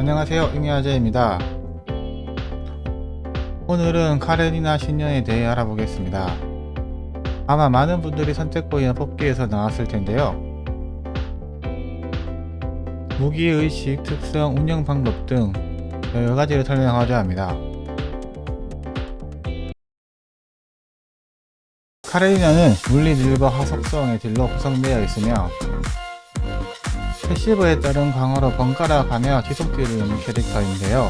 안녕하세요. 잉여아재입니다. 오늘은 카레니나 신년에 대해 알아보겠습니다. 아마 많은 분들이 선택보이나 뽑기에서 나왔을 텐데요. 무기의식, 특성, 운영 방법 등 여러가지를 설명하고자 합니다. 카레니나는 물리 딜과 화속성의 딜로 구성되어 있으며 패시브에 따른 강화로 번갈아 가며 지속 딜을 넣는 캐릭터인데요.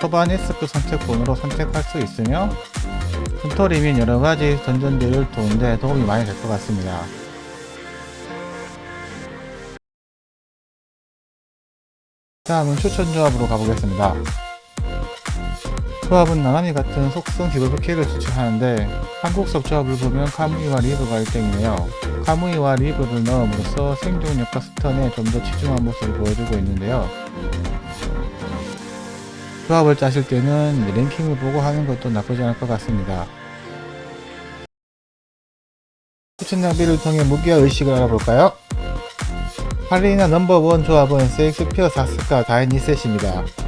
초반 S급 선택본으로 선택할 수 있으며 hun터리 및 여러가지 던전들을 도는데 도움이 많이 될 것 같습니다. 다음은 추천 조합으로 가보겠습니다. 조합은 나나미 같은 속성 기본 킥을 추천하는데 한국석 조합을 보면 카무이와 리브가 1등이네요. 카무이와 리브를 넣음으로써 생존력과 스턴에 좀 더 치중한 모습을 보여주고 있는데요. 조합을 짜실 때는 랭킹을 보고 하는 것도 나쁘지 않을 것 같습니다. 추천 장비를 통해 무기와 의식을 알아볼까요? 할리나 넘버원 조합은 세익스피어 4스카 다인 2셋입니다.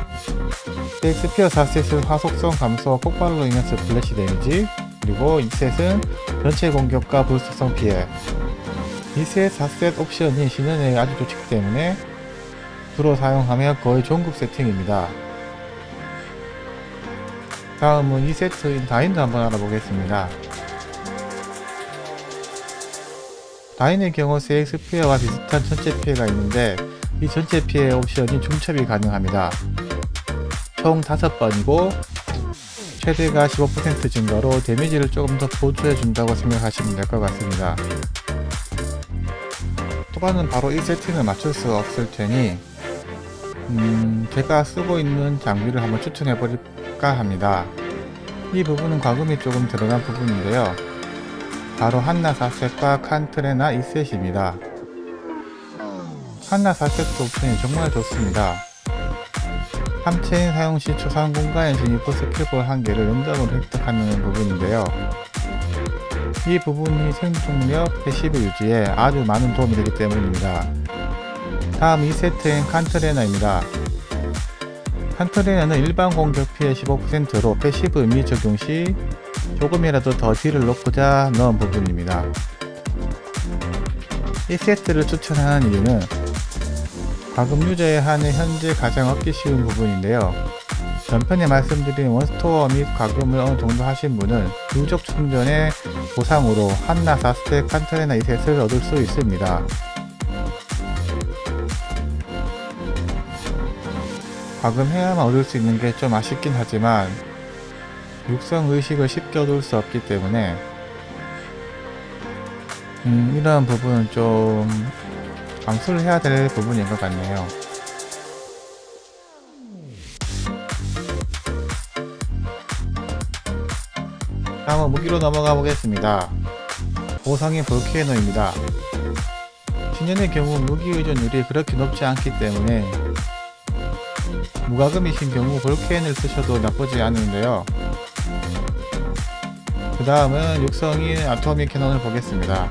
섹스피어 4셋은 화속성 감소 폭발로 인한 스플래시 데미지 그리고 2셋은 전체 공격과 불속성 피해. 2셋 4셋 옵션이 신현에 아주 좋기 때문에 주로 사용하며 거의 종급 세팅입니다. 다음은 2세트인 다인도 한번 알아보겠습니다. 다인의 경우 CX 피해와 비슷한 전체 피해가 있는데 이 전체 피해 옵션이 중첩이 가능합니다 총 5번이고 최대가 15% 증가로 데미지를 조금 더 보조해 준다고 생각하시면 될 것 같습니다. 초반은 바로 1세팅을 맞출 수 없을 테니 음, 제가 쓰고 있는 장비를 한번 추천해 버릴까 합니다. 이 부분은 과금이 조금 들어간 부분인데요. 바로 한나 4셋과 칸트레나 2셋입니다. 한나 4셋 옵션이 정말 좋습니다. 함체인 사용 시 초상 공간에 진입 후 스킬볼 한 개를 랜덤으로 획득하는 부분인데요. 이 부분이 생존력, 패시브 유지에 아주 많은 도움이 되기 때문입니다. 다음 2세트인 칸트레나입니다. 칸트레나는 일반 공격 피해 15%로 패시브 미 적용 시 조금이라도 더 딜을 넣고자 넣은 부분입니다. 1세트를 추천하는 이유는 과금 유저에 한해 현재 가장 얻기 쉬운 부분인데요. 전편에 말씀드린 원스토어 및 과금을 어느 정도 하신 분은 누적 충전의 보상으로 한나 4스택 칸트레나 2셋을 얻을 수 있습니다. 과금해야만 얻을 수 있는 게 좀 아쉽긴 하지만 육성 의식을 쉽게 얻을 수 없기 때문에 음, 이런 부분은 좀 감수를 해야 될 부분인 것 같네요. 다음은 무기로 넘어가 보겠습니다. 보상의 볼케이노입니다. 신년의 경우 무기 의존율이 그렇게 높지 않기 때문에 무과금이신 경우 볼케인을 쓰셔도 나쁘지 않은데요. 그 다음은 육성인 아토믹 캐논을 보겠습니다.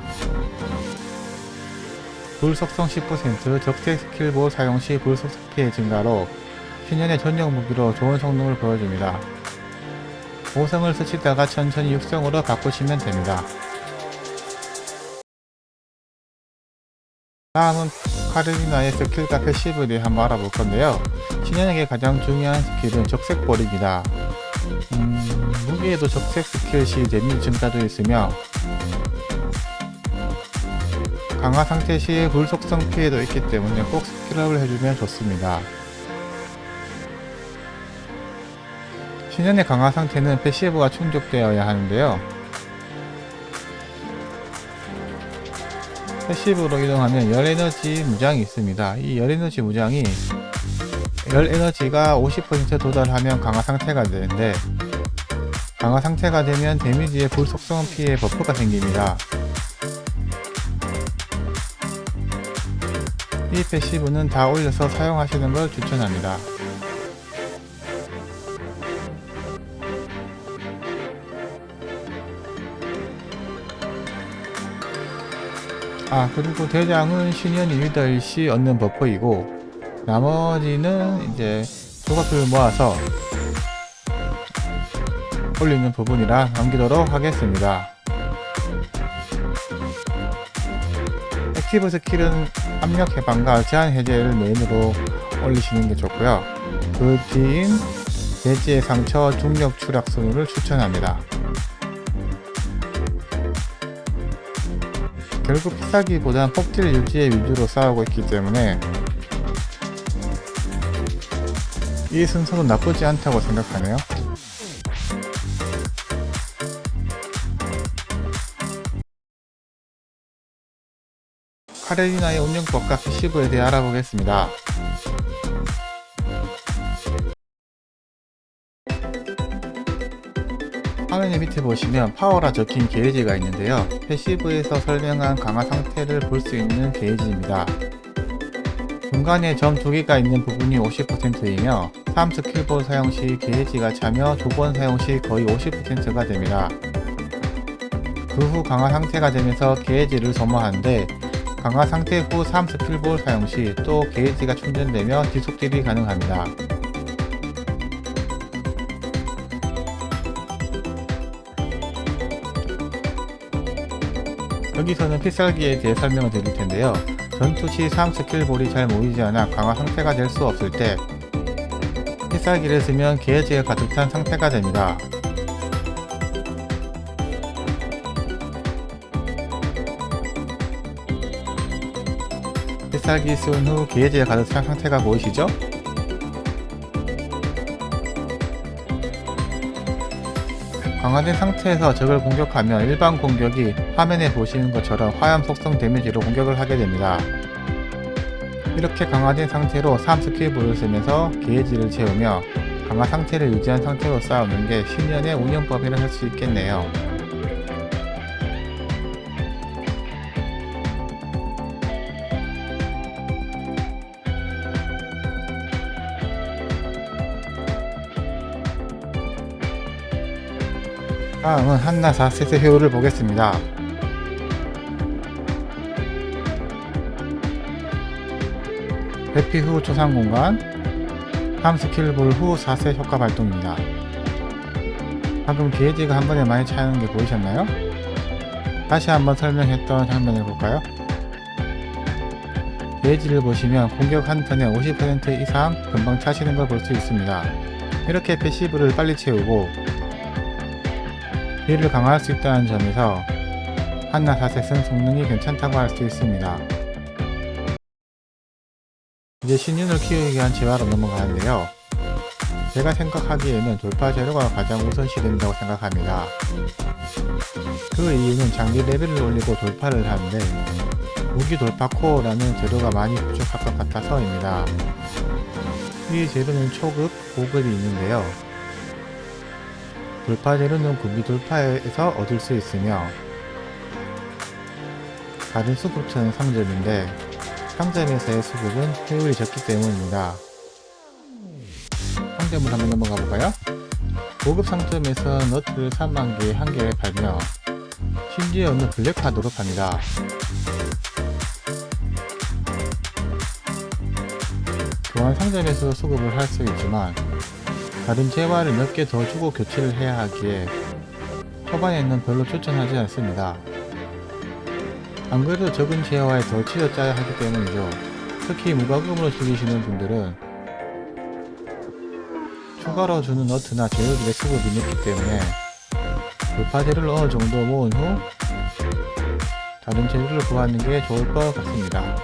불속성 10% 적색 스킬보 사용 시 불속성 피해 증가로 신년의 전용 무기로 좋은 성능을 보여줍니다. 5성을 쓰시다가 천천히 6성으로 바꾸시면 됩니다. 다음은 카르디나의 스킬과 패시브를 한번 알아볼 건데요. 신년에게 가장 중요한 스킬은 적색볼입니다. 음, 무기에도 적색 스킬 시 데미지 증가도 있으며 강화 상태 시에 불속성 피해도 있기 때문에 꼭 스킬업을 해주면 좋습니다. 신현의 강화 상태는 패시브가 충족되어야 하는데요. 패시브로 이동하면 열 에너지 무장이 있습니다. 이 열 에너지 무장이 열 에너지가 50% 도달하면 강화 상태가 되는데 강화 상태가 되면 데미지의 불속성 피해 버프가 생깁니다. 이 패시브는 다 올려서 사용하시는 걸 추천합니다. 아 그리고 대장은 신현이 유달시 얻는 버퍼이고 나머지는 이제 조각들을 모아서 올리는 부분이라 넘기도록 하겠습니다. 액티브 스킬은 압력 해방과 제한 해제를 메인으로 올리시는 게 좋고요. 그 뒤인 대지의 상처 중력 추락 순위를 추천합니다. 결국 피사기보단 폭질 유지의 위주로 싸우고 있기 때문에 이 순서도 나쁘지 않다고 생각하네요. 카레리나의 운영법과 패시브에 대해 알아보겠습니다. 화면의 밑에 보시면 파워라 적힌 게이지가 있는데요. 패시브에서 설명한 강화 상태를 볼 수 있는 게이지입니다. 중간에 점 두 개가 있는 부분이 50%이며 3 스킬볼 사용 시 게이지가 차며 두 번 사용 시 거의 50%가 됩니다. 그 후 강화 상태가 되면서 게이지를 소모하는데 강화 상태 후 3 스킬볼 사용 시 또 게이지가 충전되며 지속 딜이 가능합니다. 여기서는 필살기에 대해 설명을 드릴 텐데요. 전투 시 3 스킬볼이 잘 모이지 않아 강화 상태가 될 수 없을 때 필살기를 쓰면 게이지가 가득 찬 상태가 됩니다. 필살기 쏜후 게이지가 가득 찬 상태가 보이시죠? 강화된 상태에서 적을 공격하면 일반 공격이 화면에 보시는 것처럼 화염 속성 데미지로 공격을 하게 됩니다. 이렇게 강화된 상태로 3 스킬볼을 쓰면서 게이지를 채우며 강화 상태를 유지한 상태로 싸우는 게 신년의 운영법이라 할 수 있겠네요. 다음은 한나 4셋의 효율을 보겠습니다. 회피 후 초상 공간 3 스킬 볼 후 4셋 효과 발동입니다. 방금 게이지가 한 번에 많이 차는 게 보이셨나요? 다시 한번 설명했던 장면을 볼까요? 게이지를 보시면 공격 한 턴에 50% 이상 금방 차시는 걸 볼 수 있습니다. 이렇게 패시브를 빨리 채우고 딜을 강화할 수 있다는 점에서 한나 4셋은 성능이 괜찮다고 할 수 있습니다. 이제 신윤을 키우기 위한 재화로 넘어가는데요. 제가 생각하기에는 돌파 재료가 가장 우선시 된다고 생각합니다. 그 이유는 장비 레벨을 올리고 돌파를 하는데 무기 돌파 코어라는 재료가 많이 부족할 것 같아서입니다. 이 재료는 초급, 고급이 있는데요. 돌파 재료는 구비 돌파에서 얻을 수 있으며 다른 수급처는 상점인데 상점에서의 수급은 효율이 적기 때문입니다. 상점을 한번 넘어가 볼까요? 고급 상점에서 너트를 3만 개에 한 개를 팔며 심지어는 블랙카드로 팝니다. 교환 상점에서 수급을 할 수 있지만 다른 재화를 몇개 더 주고 교체를 해야 하기에 초반에는 별로 추천하지 않습니다. 안 그래도 적은 재화에 더 치여 짜야 하기 때문이죠. 특히 무과금으로 즐기시는 분들은 추가로 주는 너트나 재료들의 수급이 늦기 때문에 돌파 재료를 어느 정도 모은 후 다른 재료를 구하는 게 좋을 것 같습니다.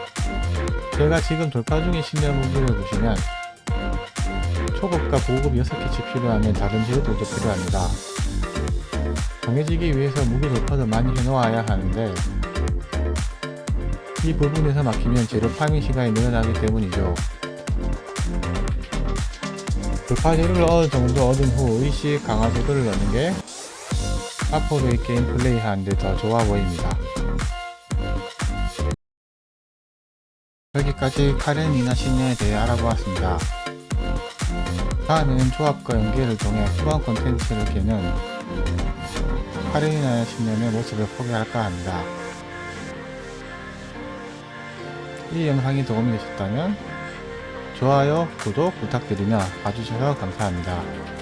제가 지금 돌파 중인 신년 무기를 보시면 초급과 고급 6개씩 필요하면 다른 재료들도 필요합니다. 강해지기 위해서 무기 돌파도 많이 해놓아야 하는데 이 부분에서 막히면 재료 파밍 시간이 늘어나기 때문이죠. 돌파 재료를 어느 정도 얻은 후 의식 강화 재료를 넣는 게 앞으로의 게임 플레이 하는데 더 좋아 보입니다. 여기까지 카렌이나 신녀에 대해 알아보았습니다. 다음에는 조합과 연계를 통해 후한 콘텐츠를 깨는 카렌이나 신녀의 모습을 포기할까 합니다. 이 영상이 도움이 되셨다면 좋아요, 구독 부탁드리며 봐주셔서 감사합니다.